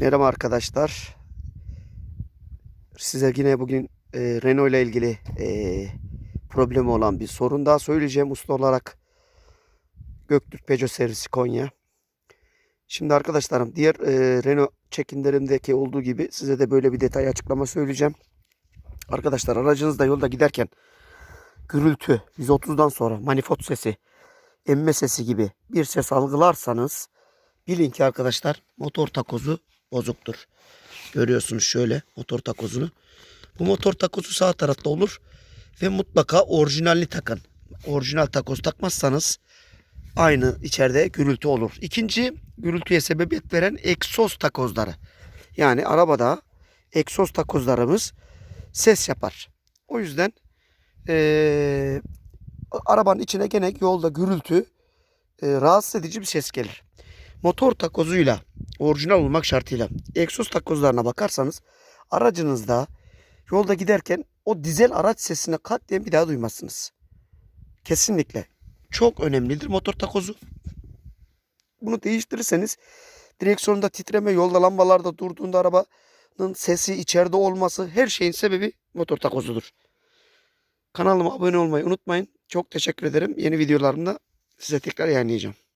Merhaba arkadaşlar. Size yine bugün e, Renault ile ilgili e, problemi olan bir sorun daha söyleyeceğim usta olarak. Göktürk Peugeot servisi Konya. Şimdi arkadaşlarım diğer e, Renault çekimlerimdeki olduğu gibi size de böyle bir detay açıklama söyleyeceğim. Arkadaşlar aracınızda yolda giderken gürültü 130'dan sonra manifold sesi, emme sesi gibi bir ses algılarsanız bilin ki arkadaşlar motor takozu bozuktur. Görüyorsunuz şöyle motor takozunu. Bu motor takozu sağ tarafta olur ve mutlaka orijinalini takın. Orijinal takoz takmazsanız aynı içeride gürültü olur. İkinci gürültüye sebebiyet veren egzoz takozları. Yani arabada egzoz takozlarımız ses yapar. O yüzden eee, arabanın içine gene yolda gürültü eee, rahatsız edici bir ses gelir. Motor takozuyla orijinal olmak şartıyla egzoz takozlarına bakarsanız aracınızda yolda giderken o dizel araç sesini katliyen bir daha duymazsınız. Kesinlikle. Çok önemlidir motor takozu. Bunu değiştirirseniz direksiyonda titreme, yolda lambalarda durduğunda arabanın sesi içeride olması her şeyin sebebi motor takozudur. Kanalıma abone olmayı unutmayın. Çok teşekkür ederim. Yeni videolarımda size tekrar yayınlayacağım.